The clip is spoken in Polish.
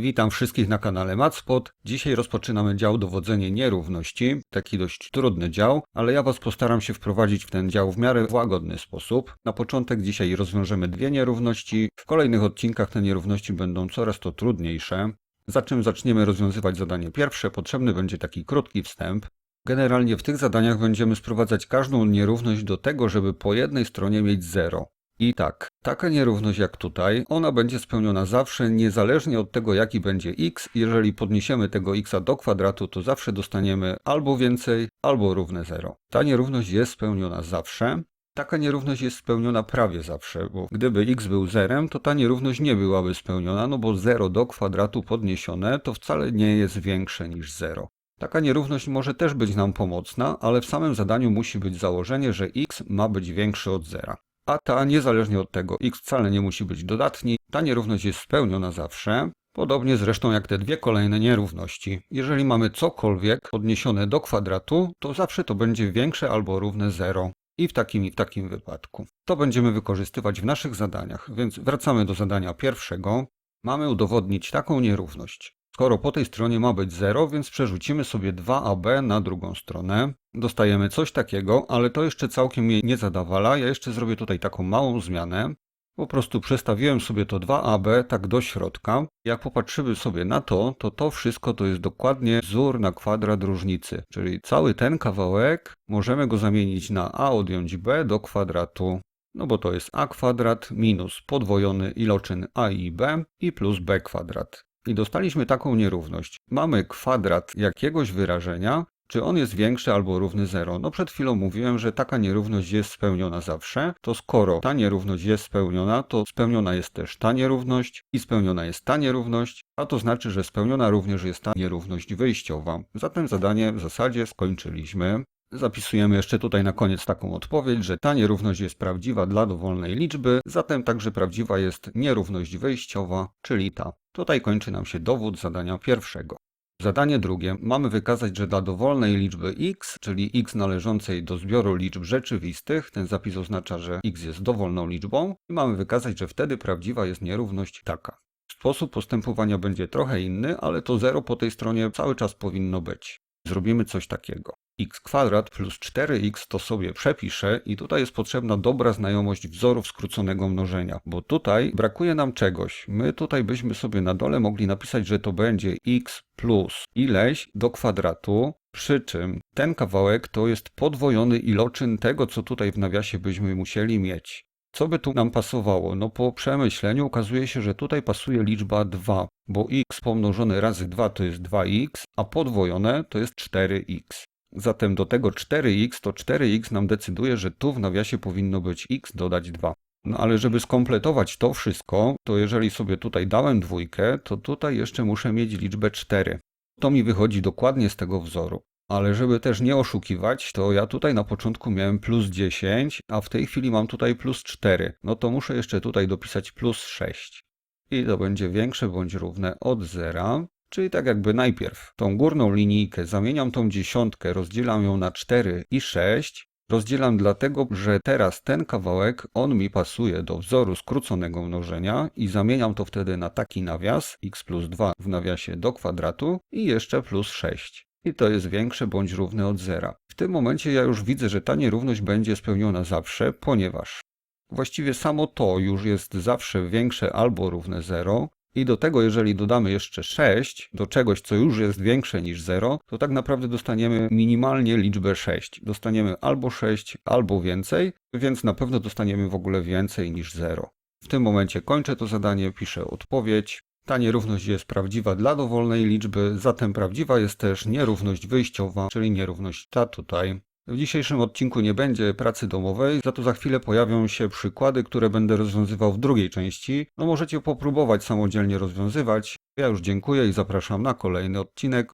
Witam wszystkich na kanale Matspot. Dzisiaj rozpoczynamy dział dowodzenie nierówności. Taki dość trudny dział, ale ja Was postaram się wprowadzić w ten dział w miarę łagodny sposób. Na początek dzisiaj rozwiążemy dwie nierówności. W kolejnych odcinkach te nierówności będą coraz to trudniejsze. Za czym zaczniemy rozwiązywać zadanie pierwsze, potrzebny będzie taki krótki wstęp. Generalnie w tych zadaniach będziemy sprowadzać każdą nierówność do tego, żeby po jednej stronie mieć 0. I tak, taka nierówność jak tutaj, ona będzie spełniona zawsze, niezależnie od tego jaki będzie x. Jeżeli podniesiemy tego x do kwadratu, to zawsze dostaniemy albo więcej, albo równe 0. Ta nierówność jest spełniona zawsze. Taka nierówność jest spełniona prawie zawsze, bo gdyby x był zerem, to ta nierówność nie byłaby spełniona, no bo 0 do kwadratu podniesione to wcale nie jest większe niż 0. Taka nierówność może też być nam pomocna, ale w samym zadaniu musi być założenie, że x ma być większy od zera. A ta, niezależnie od tego, x wcale nie musi być dodatni, ta nierówność jest spełniona zawsze, podobnie zresztą jak te dwie kolejne nierówności. Jeżeli mamy cokolwiek podniesione do kwadratu, to zawsze to będzie większe albo równe 0. I w takim i w takim wypadku. To będziemy wykorzystywać w naszych zadaniach, więc wracamy do zadania pierwszego. Mamy udowodnić taką nierówność. Skoro po tej stronie ma być 0, więc przerzucimy sobie 2ab na drugą stronę. Dostajemy coś takiego, ale to jeszcze całkiem mnie nie zadawala. Ja jeszcze zrobię tutaj taką małą zmianę. Po prostu przestawiłem sobie to 2ab tak do środka. Jak popatrzymy sobie na to, to to wszystko to jest dokładnie wzór na kwadrat różnicy. Czyli cały ten kawałek możemy go zamienić na a odjąć b do kwadratu. No bo to jest a kwadrat minus podwojony iloczyn a i b i plus b kwadrat. I dostaliśmy taką nierówność. Mamy kwadrat jakiegoś wyrażenia, czy on jest większy albo równy 0? No przed chwilą mówiłem, że taka nierówność jest spełniona zawsze. To skoro ta nierówność jest spełniona, to spełniona jest też ta nierówność i spełniona jest ta nierówność, a to znaczy, że spełniona również jest ta nierówność wyjściowa. Zatem zadanie w zasadzie skończyliśmy. Zapisujemy jeszcze tutaj na koniec taką odpowiedź, że ta nierówność jest prawdziwa dla dowolnej liczby, zatem także prawdziwa jest nierówność wyjściowa, czyli ta. Tutaj kończy nam się dowód zadania pierwszego. Zadanie drugie. Mamy wykazać, że dla dowolnej liczby x, czyli x należącej do zbioru liczb rzeczywistych, ten zapis oznacza, że x jest dowolną liczbą, i mamy wykazać, że wtedy prawdziwa jest nierówność taka. Sposób postępowania będzie trochę inny, ale to 0 po tej stronie cały czas powinno być. Zrobimy coś takiego x kwadrat plus 4x to sobie przepiszę i tutaj jest potrzebna dobra znajomość wzorów skróconego mnożenia, bo tutaj brakuje nam czegoś. My tutaj byśmy sobie na dole mogli napisać, że to będzie x plus ileś do kwadratu, przy czym ten kawałek to jest podwojony iloczyn tego, co tutaj w nawiasie byśmy musieli mieć. Co by tu nam pasowało? No po przemyśleniu okazuje się, że tutaj pasuje liczba 2, bo x pomnożone razy 2 to jest 2x, a podwojone to jest 4x. Zatem do tego 4x to 4x nam decyduje, że tu w nawiasie powinno być x dodać 2. No ale żeby skompletować to wszystko, to jeżeli sobie tutaj dałem dwójkę, to tutaj jeszcze muszę mieć liczbę 4. To mi wychodzi dokładnie z tego wzoru. Ale żeby też nie oszukiwać, to ja tutaj na początku miałem plus 10, a w tej chwili mam tutaj plus 4. No to muszę jeszcze tutaj dopisać plus 6. I to będzie większe bądź równe od zera. Czyli tak jakby najpierw tą górną linijkę zamieniam tą dziesiątkę, rozdzielam ją na 4 i 6. Rozdzielam dlatego, że teraz ten kawałek, on mi pasuje do wzoru skróconego mnożenia i zamieniam to wtedy na taki nawias, x plus 2 w nawiasie do kwadratu i jeszcze plus 6. I to jest większe bądź równe od zera. W tym momencie ja już widzę, że ta nierówność będzie spełniona zawsze, ponieważ właściwie samo to już jest zawsze większe albo równe 0, i do tego, jeżeli dodamy jeszcze 6 do czegoś, co już jest większe niż 0, to tak naprawdę dostaniemy minimalnie liczbę 6. Dostaniemy albo 6, albo więcej, więc na pewno dostaniemy w ogóle więcej niż 0. W tym momencie kończę to zadanie, piszę odpowiedź. Ta nierówność jest prawdziwa dla dowolnej liczby, zatem prawdziwa jest też nierówność wyjściowa, czyli nierówność ta tutaj. W dzisiejszym odcinku nie będzie pracy domowej, za to za chwilę pojawią się przykłady, które będę rozwiązywał w drugiej części. No możecie popróbować samodzielnie rozwiązywać. Ja już dziękuję i zapraszam na kolejny odcinek.